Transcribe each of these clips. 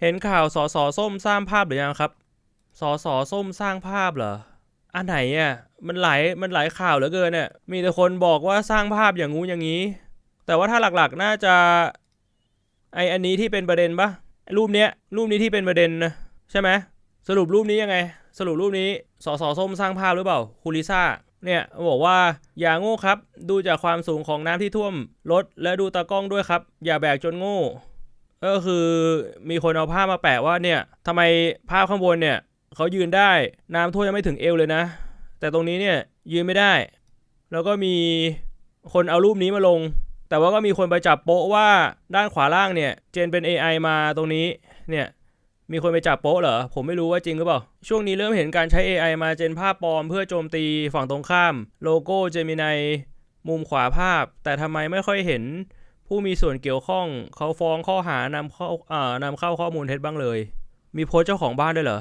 เห็นข่าวสอสอส้มสร้างภาพหรือยังครับสอสอส้มสร้างภาพเหรอ อันไหนอะ มันหลาย มันหลายข่าวเหลือเกินเนี่ย มีแต่คนบอกว่าสร้างภาพอย่างงู้อย่างนี้ แต่ว่าถ้าหลักๆน่าจะ ไออันนี้ที่เป็นประเด็นปะรูปเนี้ย รูปนี้ที่เป็นประเด็นนะใช่ไหม สรุปรูปนี้ยังไง สรุปรูปนี้สอสอส้มสร้างภาพหรือเปล่า คูลิซ่า เนี่ยบอกว่าอย่าโง่ครับ ดูจากความสูงของน้ำที่ท่วมรถและดูตากล้องด้วยครับ อย่าแบกจนโง่ ก็คือมีคนเอาภาพมาแปะว่าเนี่ยทำไมภาพข้างบนเนี่ยเขายืนได้น้ำท่วมยังไม่ถึงเอวเลยนะ แต่ตรงนี้เนี่ยยืนไม่ได้ แล้วก็มีคนเอารูปนี้มาลง แต่ว่าก็มีคนไปจับโป๊ะว่าด้านขวาล่างเนี่ย เจนเป็น AI มาตรงนี้เนี่ยมีคนไปจับโป๊ะเหรอ ผมไม่รู้ว่าจริงหรือเปล่า ช่วงนี้เริ่มเห็นการใช้ AI มาเจนภาพปลอมเพื่อโจมตีฝั่งตรงข้าม โลโก้เจมินายมุมขวาภาพ แต่ทำไมไม่ค่อยเห็น ผู้มีส่วนเกี่ยวข้องเขาฟ้องข้อหานำเข้าอ่านำเข้าข้อมูลเท็จบ้างเลย มีโพสต์เจ้าของบ้านด้วยเหรอ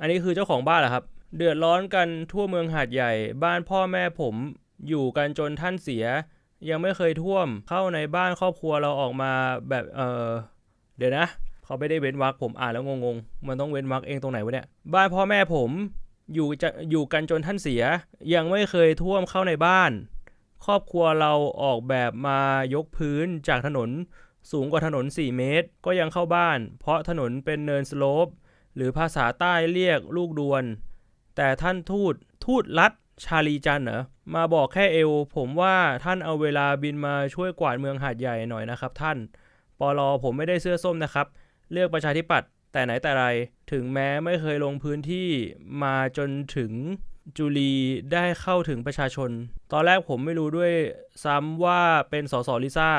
อันนี้คือเจ้าของบ้านเหรอครับ เดือดร้อนกันทั่วเมืองหาดใหญ่ บ้านพ่อแม่ผมอยู่กันจนท่านเสีย ยังไม่เคยท่วมเข้าในบ้านครอบครัวเราออกมาแบบเออเดี๋ยวนะเขาไม่ได้เว้นวรรคผมอ่านแล้วงงๆ มันต้องเว้นวรรคเองตรงไหนวะเนี่ยบ้านพ่อแม่ผมอยู่จะอยู่กันจนท่านเสีย ยังไม่เคยท่วมเข้าในบ้าน ครอบครัวเราออกแบบมายกพื้นจากถนนสูงกว่าถนน 4 เมตร ก็ยังเข้าบ้าน เพราะถนนเป็นเนินสโลป หรือภาษาใต้เรียกลูกดวน แต่ท่านทูตทูตรัฐชาลีจันเหรอมาบอกแค่เอว ผมว่าท่านเอาเวลาบินมาช่วยกวาดเมืองหาดใหญ่หน่อยนะครับท่านปลอผมไม่ได้เสื้อส้มนะครับ เลือกประชาธิปัตย์แต่ไหนแต่ไร ถึงแม้ไม่เคยลงพื้นที่มาจนถึง จุลีได้เข้าถึงประชาชน ตอนแรกผมไม่รู้ด้วยซ้ำว่าเป็นสสลิซ่า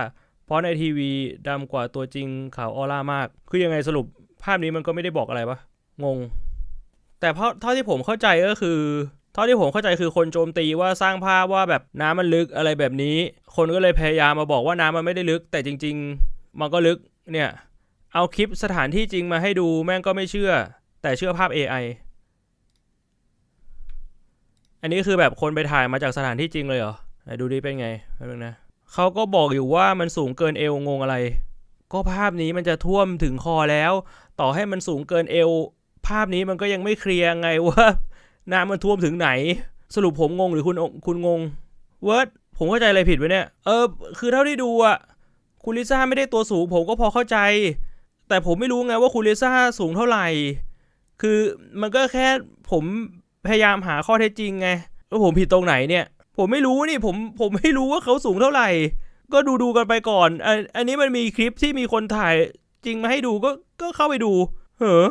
เพราะในทีวีดำกว่าตัวจริงขาวออร่ามาก คือยังไงสรุปภาพนี้มันก็ไม่ได้บอกอะไรปะงง แต่เพราะเท่าที่ผมเข้าใจก็คือเท่าที่ผมเข้าใจคือคนโจมตีว่าสร้างภาพว่าแบบน้ำมันลึกอะไรแบบนี้ คนก็เลยพยายามมาบอกว่าน้ำมันไม่ได้ลึก แต่จริง ๆ มันก็ลึกเนี่ย เอาคลิปสถานที่จริงมาให้ดูแม่งก็ไม่เชื่อ แต่เชื่อภาพ AI อันนี้คือแบบคนไปถ่ายมาจากสถานที่จริงเลยเหรอไหนดูดิเป็นไงแป๊บนึงนะเขาก็บอกอยู่ว่ามันสูงเกินเอวงงอะไร ก็ภาพนี้มันจะท่วมถึงคอแล้ว ต่อให้มันสูงเกินเอว ภาพนี้มันก็ยังไม่เคลียร์ไงว่าน้ำมันท่วมถึงไหน สรุปผมงงหรือคุณคุณงงเวิร์ดผมเข้าใจอะไรผิดไว้เนี่ย เออ คือเท่าที่ดูอะคุณลิซ่าไม่ได้ตัวสูง ผมก็พอเข้าใจ แต่ผมไม่รู้ไงว่าคุณลิซ่าสูงเท่าไหร่ คือมันก็แค่ผม พยายามหาข้อเท็จจริงไงว่าผมผิดตรงไหนเนี่ย ผมไม่รู้นี่ผมผมไม่รู้ว่าเขาสูงเท่าไหร่ ก็ดูดูกันไปก่อนอันอันนี้มันมีคลิปที่มีคนถ่ายจริงมาให้ดูก็ก็เข้าไปดูเหรอ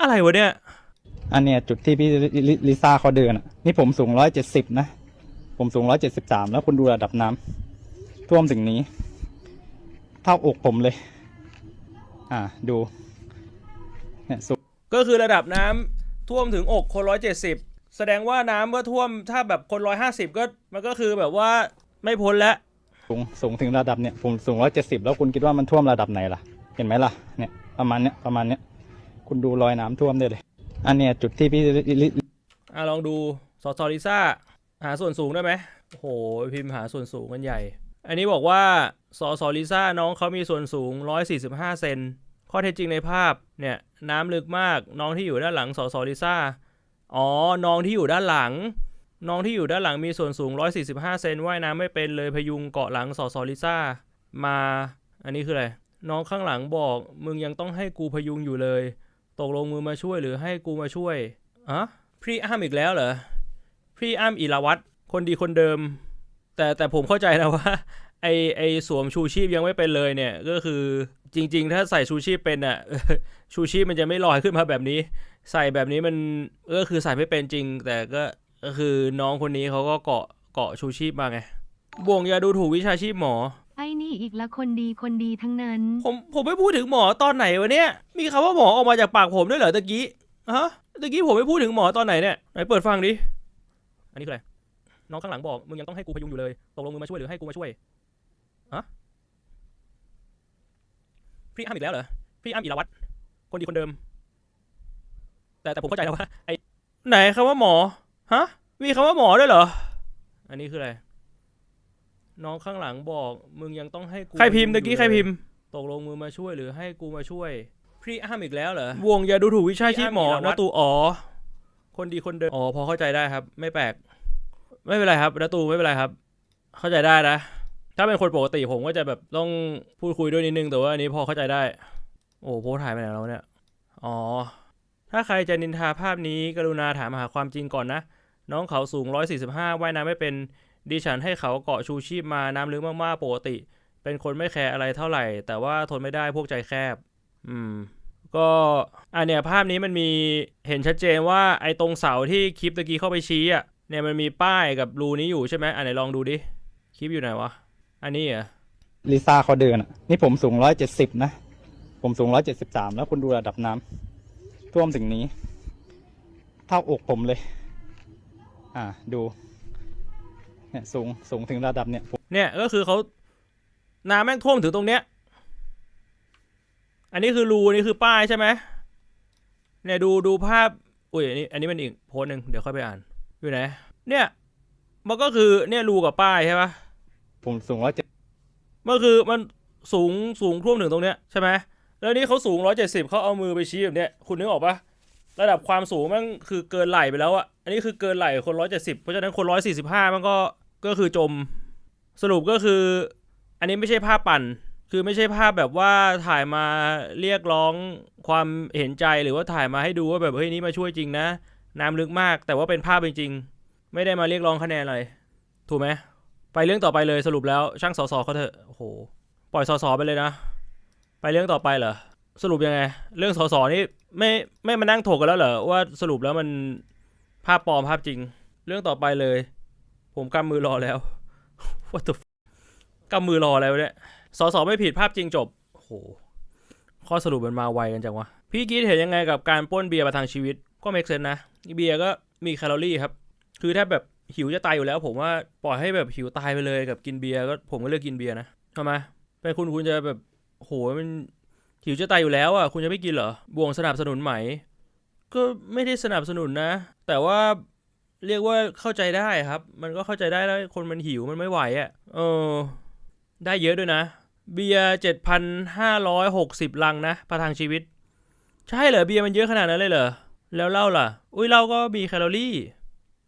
อะไรวะเนี่ย อันเนี้ยจุดที่พี่ลิลิลิซ่าเขาเดินอะนี่ผมสูงร้อยเจ็ดสิบนะ ผมสูงร้อยเจ็ดสิบสามแล้วคุณดูระดับน้ำท่วมถึงนี้ เท่าอกผมเลย อ่าดูเนี่ยสูง ก็คือระดับน้ำ ท่วมถึงอกคนร้อยเจ็ดสิบแสดงว่าน้ำเมื่อท่วมถ้าแบบคนร้อยห้าสิบก็มันก็คือแบบว่าไม่พ้นแล้วสูงสูงถึงระดับเนี่ยผมสูงร้อยเจ็ดสิบแล้วคุณคิดว่ามันท่วมระดับไหนล่ะ เห็นไหมล่ะเนี่ยประมาณเนี้ยประมาณเนี้ยคุณดูรอยน้ำท่วมได้เลย อันเนี้ยจุดที่พี่ลิลิอะลองดูสอสอลิซ่าหาส่วนสูงได้ไหมโอ้โหพิมพ์หาส่วนสูงกันใหญ่ อันนี้บอกว่าสอสอลิซ่าน้องเขามีส่วนสูง 145 เซน ข้อเท็จจริงในภาพเนี่ยน้ำลึกมากน้องที่อยู่ด้านหลังสอสอลิซ่าอ๋อน้องที่อยู่ด้านหลัง น้องที่อยู่ด้านหลังมีส่วนสูง 145 เซนว่ายน้ำไม่เป็นเลยพยุงเกาะหลังสอสอลิซ่ามาอันนี้คืออะไรน้องข้างหลังบอกมึงยังต้องให้กูพยุงอยู่เลย ตกลงมือมาช่วยหรือให้กูมาช่วยอะพี่อ้ำอีกแล้วเหรอพี่อ้ำอิรวัตคนดีคนเดิม แต่แต่ผมเข้าใจนะว่าไอไอสวมชูชีพยังไม่เป็นเลยเนี่ยก็คือ จริง ๆ ถ้าใส่ชูชีพเป็นอะชูชีพมันจะไม่ลอยขึ้นมาแบบนี้ ใส่แบบนี้มันก็คือใส่ไม่เป็นจริง แต่ก็ก็คือน้องคนนี้เขาก็เกาะเกาะชูชีพมาไงบ่วงยาดูถูกวิชาชีพหมอ ไอ้นี่อีกละคนดีคนดีทั้งนั้น ผมผมไม่พูดถึงหมอตอนไหนวะเนี่ย มีคำว่าหมอออกมาจากปากผมด้วยเหรอตะกี้ฮะตะกี้ผมไม่พูดถึงหมอตอนไหนเนี่ยไหนเปิดฟังดิอันนี้คืออะไรน้องข้างหลังบอกมึงยังต้องให้กูพยุงอยู่เลยตกลงมึงมาช่วยหรือให้กูมาช่วยฮะ พี่อ้ำอีกแล้วเหรอพี่อ้ำอิรวัตรคนดีคนเดิม แต่แต่ผมเข้าใจแล้วว่าไอไหนคำว่าหมอฮะมีคำว่าหมอด้วยเหรอ อันนี้คืออะไร น้องข้างหลังบอก มึงยังต้องให้กูใครพิมพ์ตะกี้ใครพิมพ์ตกลงมือมาช่วยหรือให้กูมาช่วย พี่อ้ามอีกแล้วเหรอวงอย่าดูถูกวิชาชีพหมอนะตูอ๋อคนดีคนเดิมอ๋อพอเข้าใจได้ครับ ไม่แปลก ไม่เป็นไรครับนะตูไม่เป็นไรครับ เข้าใจได้นะ ถ้าเป็นคนปกติผมก็จะแบบต้องพูดคุยด้วยนิดนึงแต่ว่าอันนี้พอเข้าใจได้ โอ้โพสถ่ายไปไหนแล้วเนี่ย อ๋อ ถ้าใครจะนินทาภาพนี้กรุณาถามหาความจริงก่อนนะ น้องเขาสูง 145 ว่ายน้ำไม่เป็น ดิฉันให้เขาเกาะชูชีพมาน้ำลึกมากๆปกติ เป็นคนไม่แคร์อะไรเท่าไหร่ แต่ว่าทนไม่ได้พวกใจแคบ อืม ก็อันเนี้ยภาพนี้มันมีเห็นชัดเจนว่าไอ้ตรงเสาที่คลิปตะกี้เข้าไปชี้อะเนี่ยมันมีป้ายกับรูนี้อยู่ใช่ไหมอันไหนลองดูดิคลิปอยู่ไหนวะ อันนี้เหรอลิซ่าเขาเดินอะ นี่ผมสูงร้อยเจ็ดสิบนะ ผมสูงร้อยเจ็ดสิบสามแล้วคุณดูระดับน้ำท่วมถึงนี้ เท่าอกผมเลย อ่า ดู เนี่ยสูงสูงถึงระดับเนี่ยผมเนี่ยก็คือเขาน้ำแม่งท่วมถึงตรงเนี้ย อันนี้คือรูอันนี้คือป้ายใช่ไหมเนี่ยดูดูภาพ อุ้ยอันนี้ อันนี้มันอีกโพสต์หนึ่งเดี๋ยวค่อยไปอ่าน อยู่ไหน เนี่ย มันก็คือเนี่ยรูกับป้ายใช่ปะ ผมสูงร้อยเจ็ดมันคือมันสูงสูงท่วมถึงตรงเนี้ยใช่ไหมแล้วนี่เขาสูงร้อยเจ็ดสิบเขาเอามือไปชี้แบบเนี้ยคุณนึกออกปะระดับความสูงมันคือเกินไหลไปแล้วอะอันนี้คือเกินไหลคนร้อยเจ็ดสิบเพราะฉะนั้นคนร้อยสี่สิบห้ามันก็ก็คือจมสรุปก็คือ อันนี้ไม่ใช่ภาพปั่น คือไม่ใช่ภาพแบบว่าถ่ายมาเรียกร้องความเห็นใจหรือว่าถ่ายมาให้ดูว่าแบบเฮ้ยนี่มาช่วยจริงนะน้ำลึกมาก แต่ว่าเป็นภาพจริงๆไม่ได้มาเรียกร้องคะแนนอะไรถูกไหม ไปเรื่องต่อไปเลยสรุปแล้วช่างสอสอเขาเถอะโอ้โหปล่อยสอสอไปเลยนะ ไปเรื่องต่อไปเหรอสรุปยังไง เรื่องสอสอนี่ไม่ไม่มานั่งถกกันแล้วเหรอว่าสรุปแล้วมันภาพปลอมภาพจริง เรื่องต่อไปเลย ผมกำมือรอแล้ว What the f- กำมือรอแล้วะเนี่ยสอสอไม่ผิดภาพจริงจบโอ้โหข้อสรุปมันมาไวกันจังวะพี่คิดเห็นยังไงกับการป้นเบียร์ประทังชีวิตก็เมกเซนนะเบียร์ก็มีแคลอรี่ครับ คือถ้าแบบ หิวจะตายอยู่แล้ว ผมว่าปล่อยให้แบบหิวตายไปเลยกับกินเบียร์ก็ผมก็เลือกกินเบียร์นะทำไมเป็นคุณคุณจะแบบโหมันหิวจะตายอยู่แล้วอะคุณจะไม่กินเหรอบวงสนับสนุนไหม ก็ไม่ได้สนับสนุนนะ แต่ว่าเรียกว่าเข้าใจได้ครับ มันก็เข้าใจได้แล้วคนมันหิวมันไม่ไหวอะเออ ได้เยอะด้วยนะ เบียร์เจ็ดพันห้าร้อยหกสิบลังนะประทังชีวิต ใช่เหรอเบียร์มันเยอะขนาดนั้นเลยเหรอแล้วเหล้าล่ะ อุ้ยเหล้าก็มีแคลอรี่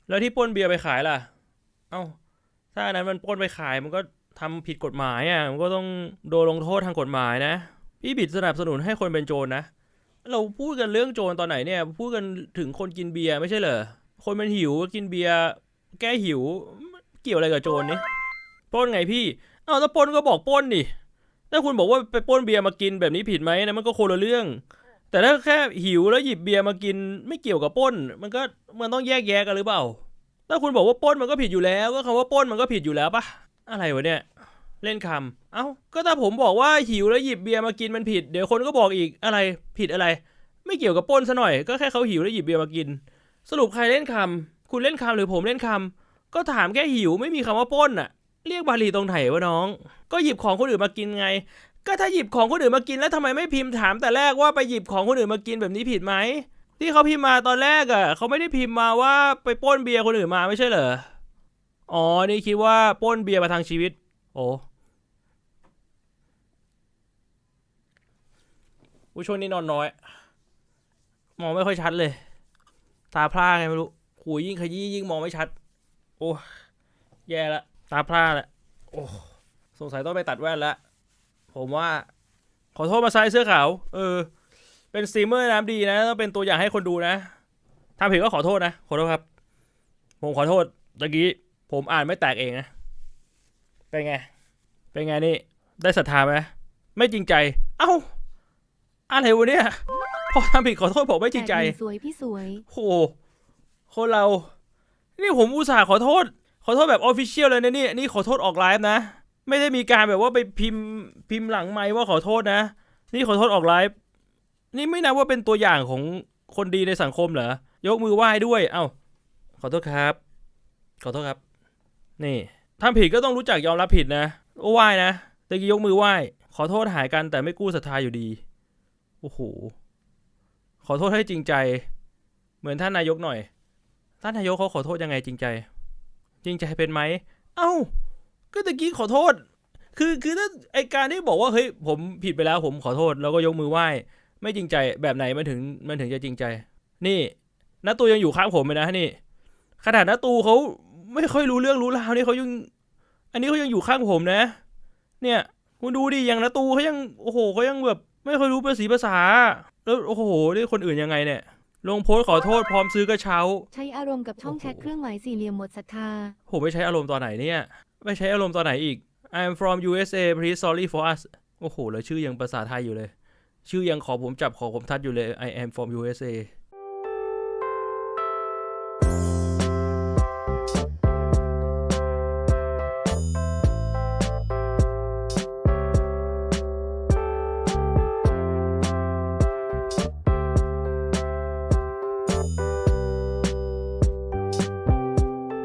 แล้วที่ป้นเบียร์ไปขายล่ะ เอ้า ถ้าอันนั้นมันป้นไปขายมันก็ทำผิดกฎหมายอะ มันก็ต้องโดนลงโทษทางกฎหมายนะ พี่บิดสนับสนุนให้คนเป็นโจรนะ เราพูดกันเรื่องโจรตอนไหนเนี่ย พูดกันถึงคนกินเบียร์ไม่ใช่เหรอ คนมันหิวกินเบียร์แก้หิว เกี่ยวอะไรกับโจรนี่ป้นไงพี่ เอ้าถ้าป้นก็บอกป้นดิ ถ้าคุณบอกว่าไปป้นเบียร์มากินแบบนี้ผิดไหมนะมันก็คนละเรื่อง แต่ถ้าแค่หิวแล้วหยิบเบียร์มากินไม่เกี่ยวกับป้น มันก็มันต้องแยกแยะกันหรือเปล่า ถ้าคุณบอกว่าป้นมันก็ผิดอยู่แล้ว ก็คำว่าป้นมันก็ผิดอยู่แล้วปะอะไรวะเนี่ย เล่นคำเอ้าก็ถ้าผมบอกว่าหิวแล้วหยิบเบียร์มากินมันผิด เดี๋ยวคนก็บอกอีกอะไรผิดอะไร ไม่เกี่ยวกับป้นซะหน่อย ก็แค่เขาหิวแล้วหยิบเบียร์มากิน สรุปใครเล่นคำคุณเล่นคำหรือผมเล่นคำก็ถามแค่หิวไม่มีคำว่าป้นอะเรียกบาลีตรงไหนวะน้อง ก็หยิบของคนอื่นมากินไง ก็ถ้าหยิบของคนอื่นมากินแล้วทำไมไม่พิมพ์ถามแต่แรกว่าไปหยิบของคนอื่นมากินแบบนี้ผิดไหมที่เขาพิมพ์มาตอนแรกอะเขาไม่ได้พิมพ์มาว่าไปป้นเบียร์คนอื่นมาไม่ใช่เหรออ๋อนี่คิดว่าป้นเบียร์มาทางชีวิต โอ้ผู้ช่วงนี้นอนน้อย มองไม่ค่อยชัดเลย ตาพร่าไงไม่รู้หูยิ่งขยี้ยิ่งมองไม่ชัด โอ้แย่ละ ตาพร่าแหละโอ้สงสัยต้องไปตัดแว่นละ ผมว่า ขอโทษมาใส่เสื้อขาวเออ เป็นสตรีมเมอร์น้ำดีนะต้องเป็นตัวอย่างให้คนดูนะทำผิดก็ขอโทษนะ ขอโทษครับ ผมขอโทษตะกี้ผมอ่านไม่แตกเองนะเป็นไง เป็นไงนี่ ได้ศรัทธาไหมไม่จริงใจ เอ้าอะไรวะเนี่ยพอทำผิดขอโทษผมไม่จริงใจแต่ดีสวยพี่สวยโหคนเรา นี่ผมอุตส่าห์ขอโทษ ขอโทษแบบออฟฟิเชียลเลยนะนี่นี่ขอโทษออกไลฟ์นะ ไม่ได้มีการแบบว่าไปพิมพ์พิมพ์หลังไมค์ว่าขอโทษนะ นี่ขอโทษออกไลฟ์นี่ไม่นับว่าเป็นตัวอย่างของคนดีในสังคมเหรอยกมือไหว้ด้วย เอ้า ขอโทษครับ ขอโทษครับ นี่ทำผิดก็ต้องรู้จักยอมรับผิดนะไหว้นะตะกี้ยกมือไหว้ ขอโทษหายกันแต่ไม่กู้ศรัทธาอยู่ดี โอ้โห ขอโทษให้จริงใจ เหมือนท่านนายกหน่อย ท่านนายกเขาขอโทษยังไงจริงใจ จริงใจเป็นไหม เอ้า ก็ตะกี้ขอโทษ คือคือถ้าไอการที่บอกว่าเฮ้ยผมผิดไปแล้วผมขอโทษ แล้วก็ยกมือไหว้ ไม่จริงใจแบบไหนมันถึงมันถึงจะจริงใจ นี่น้าตูยังอยู่ข้างผมเลยนะนี่ขนาดน้าตูเขาไม่ค่อยรู้เรื่องรู้ราวนี่เขายัง อันนี้เขายังอยู่ข้างผมนะ เนี่ยคุณดูดิอย่างน้าตูเขายังโอ้โหเขายังแบบไม่ค่อยรู้ภาษีภาษา แล้วโอ้โหนี่คนอื่นยังไงเนี่ย ลงโพสต์ขอโทษพร้อมซื้อกระเช้า ใช้อารมณ์กับช่องโอ้โหแชทเครื่องหมายสี่เหลี่ยมหมดศรัทธา ผมไม่ใช้อารมณ์ตอนไหนเนี่ย ไม่ใช้อารมณ์ตอนไหนอีก I'm from USA please sorry for us โอ้โห แล้วชื่อยังภาษาไทยอยู่เลย ชื่อยังขอผมจับขอผมทัดอยู่เลย I am from USA